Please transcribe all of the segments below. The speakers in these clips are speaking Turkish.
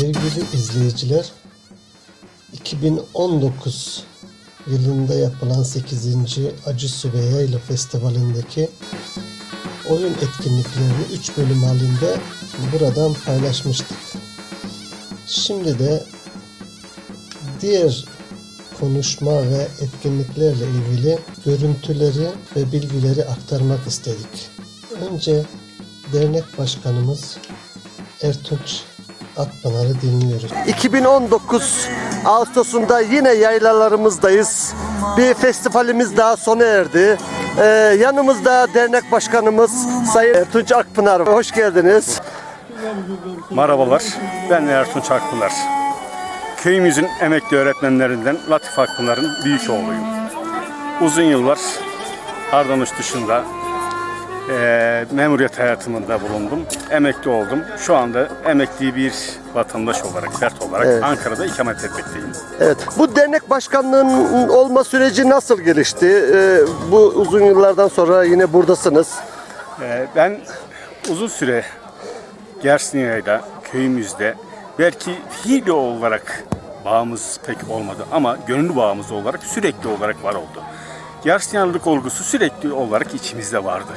Sevgili izleyiciler, 2019 yılında yapılan 8. Acı Süveyya Festivali'ndeki oyun etkinliklerini 3 bölüm halinde buradan paylaşmıştık. Şimdi de diğer konuşma ve etkinliklerle ilgili görüntüleri ve bilgileri aktarmak istedik. Önce dernek başkanımız Ertunç Akpınar'ı dinliyoruz. 2019 Ağustos'unda yine yaylalarımızdayız. Bir festivalimiz daha sona erdi. Ee, yanımızda dernek başkanımız Sayın Ertunç Akpınar. Hoş geldiniz. Merhabalar, ben Ertunç Akpınar. Köyümüzün emekli öğretmenlerinden Latif Akpınar'ın büyük oğluyum. Uzun yıllar Ardanuç dışında eee memuriyet hayatımında bulundum. Emekli oldum. Şu anda emekli bir vatandaş olarak, fert olarak Evet. Ankara'da ikamet etmekteyim. Evet. Bu dernek başkanlığının olma süreci nasıl gelişti? Ee, bu uzun yıllardan sonra yine buradasınız. Ee, Ben uzun süre Gersinya'yla köyümüzde belki fiili olarak bağımız pek olmadı ama gönüllü bağımız olarak sürekli olarak var oldu. Gersinyalılık olgusu sürekli olarak içimizde vardı.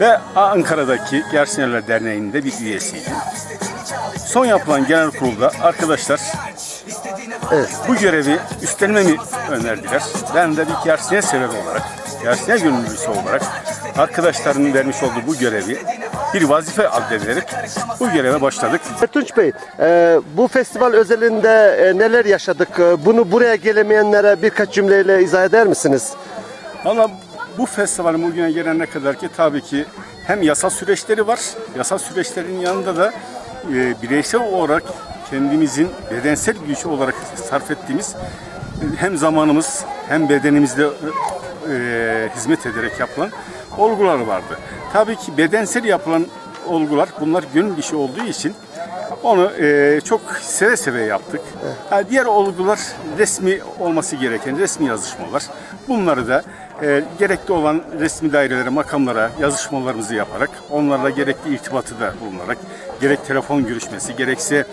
Ve Ankara'daki Gersinyalılar Derneği'nin de bir üyesiydim. Son yapılan genel kurulda arkadaşlar bu görevi üstlenmemi önerdiler. Ben de bir Gersinya sebebi olarak, Gersinya gönüllüsü olarak arkadaşlarının vermiş olduğu bu görevi bir vazife addedilerek bu göreve başladık. Ertunç Bey, e, bu festival özelinde e, neler yaşadık? E, Bunu buraya gelemeyenlere birkaç cümleyle izah eder misiniz? Valla bu festivalin bugüne gelene kadar ki tabii ki hem yasal süreçleri var. Yasal süreçlerin yanında da e, bireysel olarak kendimizin bedensel güç olarak sarf ettiğimiz hem zamanımız hem bedenimizde e, hizmet ederek yapılan olgular vardı. Tabii ki bedensel yapılan olgular bunlar gönül işi olduğu için onu e, çok seve seve yaptık. Ha, diğer olgular resmi olması gereken resmi yazışmalar. Bunları da e, gerekli olan resmi dairelere, makamlara yazışmalarımızı yaparak, onlarla gerekli irtibatı da bulunarak, gerek telefon görüşmesi, gerekse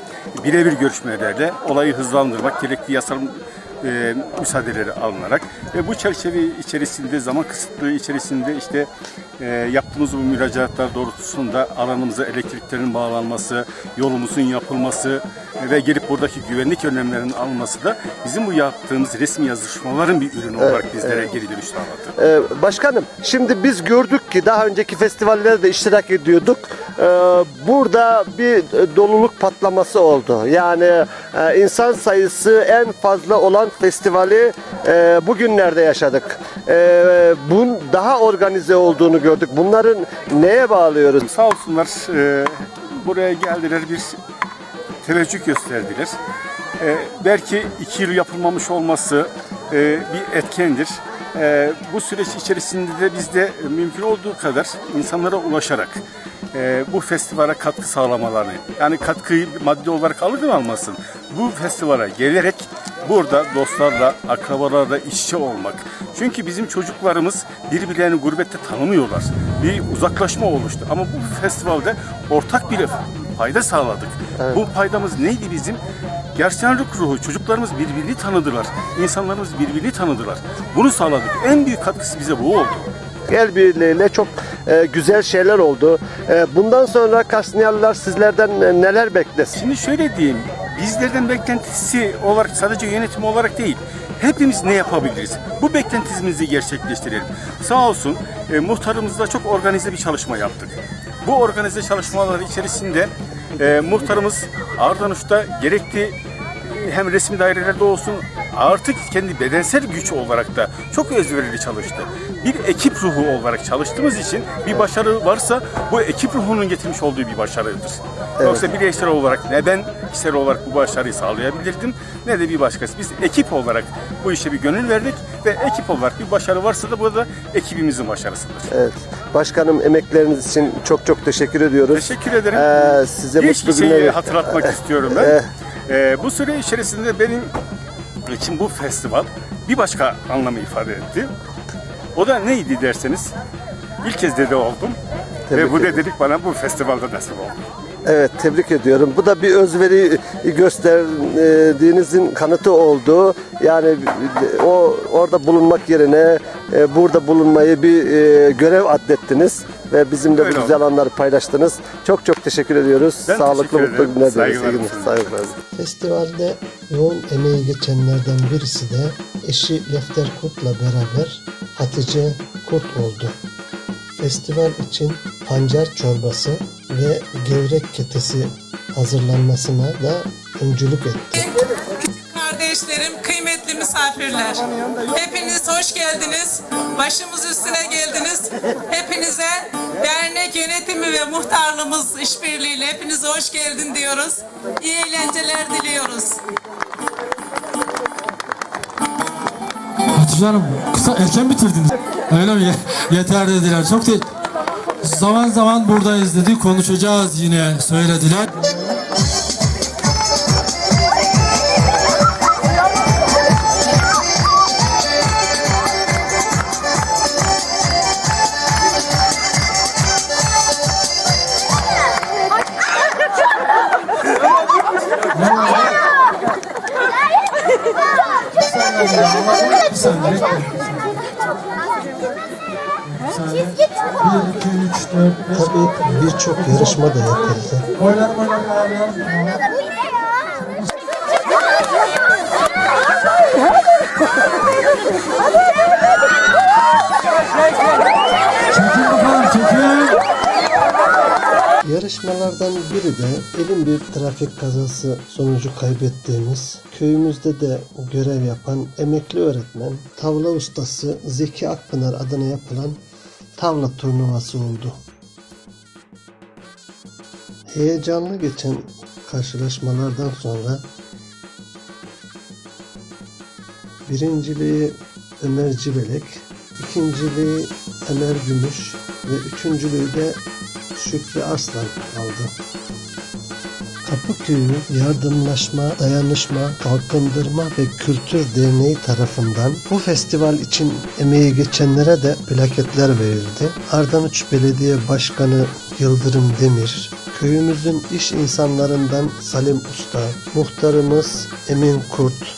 birebir görüşmelerle olayı hızlandırmak, gerekli yasal e, müsaadeleri alınarak ve bu çerçeve içerisinde zaman kısıtlığı içerisinde işte e, yaptığımız bu müracaatlar doğrultusunda alanımıza elektriklerin bağlanması, yolumuzun yapılması ve gelip buradaki güvenlik önlemlerinin alınması da bizim bu yaptığımız resmi yazışmaların bir ürünü olarak bizlere geri dönüş sağladı. Ee, başkanım, şimdi biz gördük ki daha önceki festivallerde de iştirak ediyorduk. Ee, burada bir doluluk patlaması oldu. Yani e, insan sayısı en fazla olan festivali e, bugünlerde yaşadık. E, bun daha organize olduğunu gördük. Bunların neye bağlıyoruz? Sağ olsunlar e, buraya geldiler bir teveccüh gösterdiler. E, belki iki yıl yapılmamış olması e, bir etkendir. E, bu süreç içerisinde de biz de mümkün olduğu kadar insanlara ulaşarak e, bu festivale katkı sağlamalarını, yani katkıyı maddi olarak alır mı almasın, bu festivale gelerek burada dostlarla, akrabalarla iç içe olmak. Çünkü bizim çocuklarımız birbirlerini gurbette tanımıyorlar. Bir uzaklaşma oluştu. Ama bu festivalde ortak bir fayda sağladık. Bu faydamız neydi bizim? Gerçeklik ruhu. Çocuklarımız birbirini tanıdılar. İnsanlarımız birbirini tanıdılar. Bunu sağladık. En büyük katkısı bize bu oldu. El birliğiyle çok e, güzel şeyler oldu. E, bundan sonra Kasnyalılar sizlerden e, neler beklesin? Şimdi şöyle diyeyim. Bizlerden beklentisi olarak sadece yönetim olarak değil. Hepimiz ne yapabiliriz? Bu beklentimizi gerçekleştirelim. Sağ olsun e, muhtarımızla çok organize bir çalışma yaptık. Bu organize çalışmalar içerisinde e, muhtarımız Ardanuş'ta gerekli e, hem resmi dairelerde olsun artık kendi bedensel güç olarak da çok özverili çalıştı. Bir ekip ruhu olarak çalıştığımız için bir başarı varsa bu ekip ruhunun getirmiş olduğu bir başarıdır. Yoksa bireysel olarak ne ben kişisel olarak bu başarıyı sağlayabilirdim ne de bir başkası. Biz ekip olarak bu işe bir gönül verdik ve ekip olarak bir başarı varsa da bu da ekibimizin başarısıdır. Evet. Başkanım emekleriniz için çok çok teşekkür ediyoruz. Teşekkür ederim. Ee, size bir mutlu günler. hatırlatmak istiyorum ben. Ee, bu süre içerisinde benim için bu festival bir başka anlamı ifade etti. O da neydi derseniz ilk kez dede oldum. Tebrik Ve bu dedelik bana bu festivalda nasip oldu. Evet tebrik ediyorum. Bu da bir özveri gösterdiğinizin kanıtı oldu. Yani o orada bulunmak yerine e, burada bulunmayı bir e, görev addettiniz ve bizimle Öyle bu güzel anları paylaştınız. Çok çok teşekkür ediyoruz. Ben Sağlıklı teşekkür mutlu günler dileriz. Saygılar. Festivalde yoğun emeği geçenlerden birisi de eşi Lefter Kurt'la beraber Hatice Kurt oldu. Festival için pancar çorbası ve gevrek ketesi hazırlanmasına da öncülük etti. Kardeşlerim, kıymetli misafirler. Hepiniz hoş geldiniz. Başımız üstüne geldiniz. Hepinize dernek yönetimi ve muhtarlığımız işbirliğiyle hepinize hoş geldin diyoruz. İyi eğlenceler diliyoruz. Hanım kısa erken bitirdiniz. Öyle mi? Ye- Yeter dediler. Çok değil. Zaman zaman buradayız dedi. Konuşacağız yine söylediler. Birçok yarışma da yapıldı. Oynar oynar ayarlar. Çekin bakalım çekin. Yarışmalardan biri de elin bir trafik kazası sonucu kaybettiğimiz köyümüzde de görev yapan emekli öğretmen tavla ustası Zeki Akpınar adına yapılan tavla turnuvası oldu. Heyecanlı geçen karşılaşmalardan sonra birinciliği Ömer Cibelek, ikinciliği Ömer Gümüş ve üçüncülüğü de Şükrü Arslan aldı. Kapıköyü Yardımlaşma, Dayanışma, Kalkındırma ve Kültür Derneği tarafından bu festival için emeği geçenlere de plaketler verildi. Ardanuç Belediye Başkanı Yıldırım Demir, köyümüzün iş insanlarından Salim Usta, muhtarımız Emin Kurt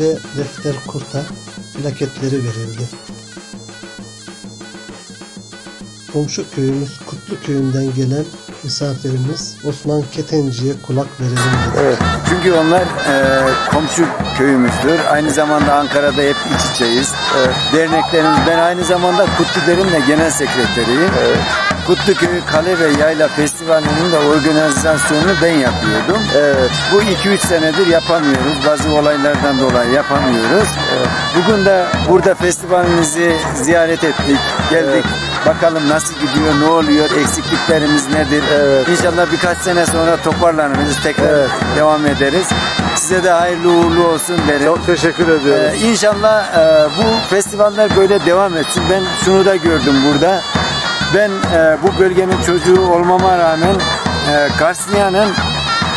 ve Defter Kurt'a plaketleri verildi. Komşu köyümüz Kutlu köyünden gelen misafirimiz Osman Ketenci'ye kulak verelim dedi. Evet. Çünkü onlar e, komşu köyümüzdür. Aynı zamanda Ankara'da hep iç içeyiz. Derneklerimiz, ben aynı zamanda Kutlu Derin de genel sekreteriyim. Kutluköy Kale ve Yayla Festivali'nin de organizasyonunu ben yapıyordum. Evet. Bu 2-3 senedir yapamıyoruz. Bazı olaylardan dolayı yapamıyoruz. Bugün de burada festivalinizi ziyaret ettik. Geldik. Bakalım nasıl gidiyor, ne oluyor, eksikliklerimiz nedir? Evet. İnşallah birkaç sene sonra toparlanırız, tekrar Evet. devam ederiz. Size de hayırlı uğurlu olsun derim. Çok teşekkür ediyorum. Ee, inşallah e, bu festivaller böyle devam etsin. Ben şunu da gördüm burada. Ben e, bu bölgenin çocuğu olmama rağmen e, Karsliya'nın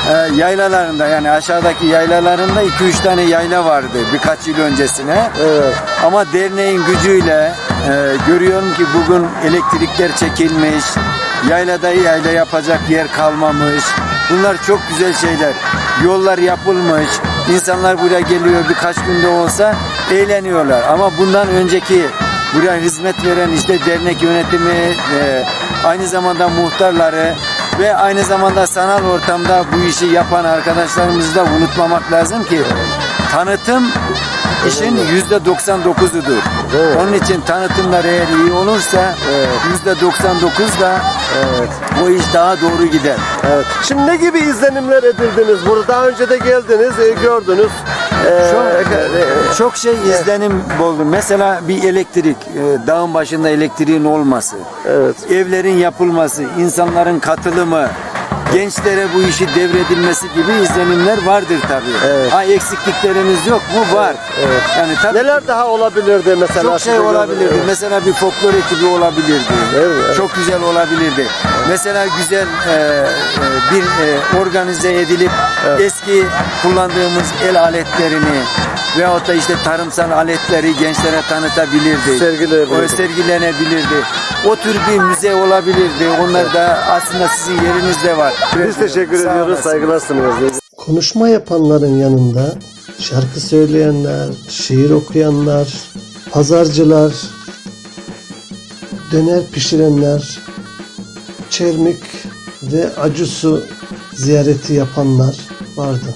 e, yaylalarında yani aşağıdaki yaylalarında 2-3 tane yayla vardı birkaç yıl öncesine. Evet. Ama derneğin gücüyle e, görüyorum ki bugün elektrikler çekilmiş, yaylada yayla yapacak yer kalmamış. Bunlar çok güzel şeyler. Yollar yapılmış, insanlar buraya geliyor birkaç günde olsa eğleniyorlar. Ama bundan önceki buraya hizmet veren işte dernek yönetimi, e, aynı zamanda muhtarları ve aynı zamanda sanal ortamda bu işi yapan arkadaşlarımızı da unutmamak lazım ki tanıtım işin yüzde 99'udur. Evet. Onun için tanıtımlar eğer iyi olursa yüzde 99 da o iş daha doğru gider. Evet. Şimdi ne gibi izlenimler edildiniz? Burada daha önce de geldiniz, e, gördünüz. Ee, Çok, e, çok şey izlenim buldum. Mesela bir elektrik, e, dağın başında elektriğin olması, Evet. evlerin yapılması, insanların katılımı, gençlere bu işi devredilmesi gibi izlenimler vardır tabii. Evet. Ha eksikliklerimiz yok mu? Var. Yani tabii Neler daha olabilirdi mesela? çok şey olabilirdi. gördüğünüz? Mesela bir folklor ekibi olabilirdi. Evet, evet. Çok güzel olabilirdi. Mesela güzel e, e, bir e, organize edilip eski kullandığımız el aletlerini veyahut da işte tarımsal aletleri gençlere tanıtabilirdi. Sergileyebilirdi. O sergilenebilirdi. O tür bir müze olabilirdi. Onlar da aslında sizin yerinizde var. Biz teşekkür Sağ ediyoruz. Saygılar sunuyoruz. Konuşma yapanların yanında şarkı söyleyenler, şiir okuyanlar, pazarcılar, döner pişirenler, çermik ve acısu ziyareti yapanlar vardı.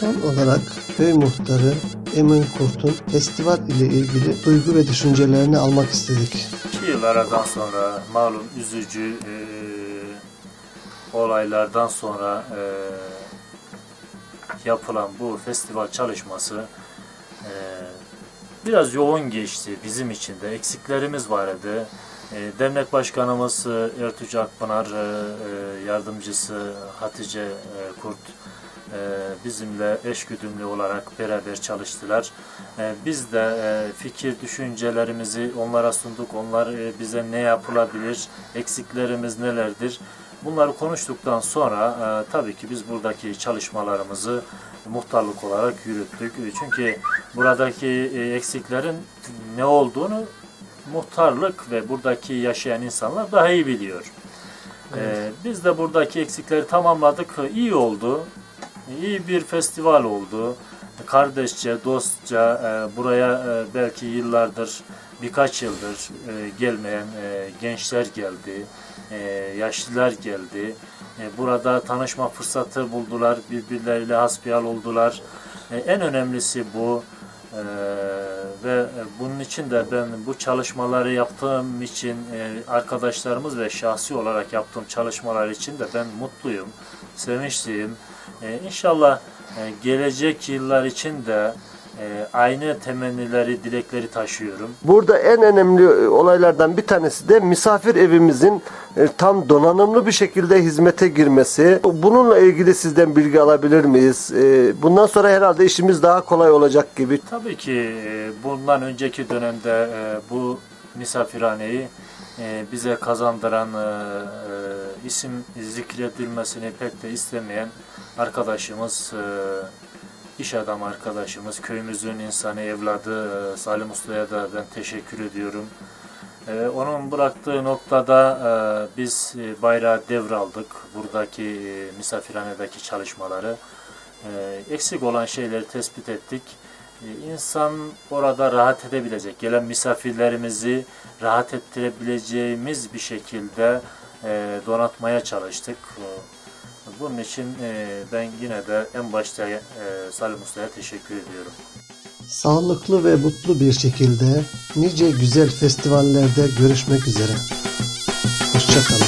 Son olarak köy muhtarı Emin Kurt'un festival ile ilgili duygu ve düşüncelerini almak istedik. İki yıl aradan sonra malum üzücü e, olaylardan sonra e, yapılan bu festival çalışması e, biraz yoğun geçti bizim için de. Eksiklerimiz vardı. E, dernek başkanımız e, Ertuğ Akpınar, e, e, yardımcısı Hatice Kurt bizimle eşgüdümlü olarak beraber çalıştılar. Biz de fikir, düşüncelerimizi onlara sunduk. Onlar bize ne yapılabilir, eksiklerimiz nelerdir? Bunları konuştuktan sonra tabii ki biz buradaki çalışmalarımızı muhtarlık olarak yürüttük. Çünkü buradaki eksiklerin ne olduğunu muhtarlık ve buradaki yaşayan insanlar daha iyi biliyor. E, Biz de buradaki eksikleri tamamladık. İyi oldu. İyi bir festival oldu. Kardeşçe, dostça e, buraya e, belki yıllardır, birkaç yıldır e, gelmeyen e, gençler geldi, e, yaşlılar geldi. E, Burada tanışma fırsatı buldular, birbirleriyle hasbihal oldular. E, En önemlisi bu. E, ve bunun için de ben bu çalışmaları yaptığım için e, arkadaşlarımız ve şahsi olarak yaptığım çalışmalar için de ben mutluyum, sevinçliyim. E, İnşallah e, gelecek yıllar için de e, aynı temennileri, dilekleri taşıyorum. Burada en önemli olaylardan bir tanesi de misafir evimizin e, tam donanımlı bir şekilde hizmete girmesi. Bununla ilgili sizden bilgi alabilir miyiz? E, Bundan sonra herhalde işimiz daha kolay olacak gibi. Tabii ki e, bundan önceki dönemde e, bu misafirhaneyi e, bize kazandıran e, e, isim zikredilmesini pek de istemeyen arkadaşımız, e, iş adam arkadaşımız, köyümüzün insanı, evladı e, Salim Usta'ya da ben teşekkür ediyorum. E, onun bıraktığı noktada e, biz bayrağı devraldık. Buradaki misafirhanedeki çalışmaları. Eksik olan şeyleri tespit ettik. İnsan orada rahat edebilecek, gelen misafirlerimizi rahat ettirebileceğimiz bir şekilde donatmaya çalıştık. Bunun için e, ben yine de en başta e, Salim Usta'ya teşekkür ediyorum. Sağlıklı ve mutlu bir şekilde nice güzel festivallerde görüşmek üzere. Hoşçakalın.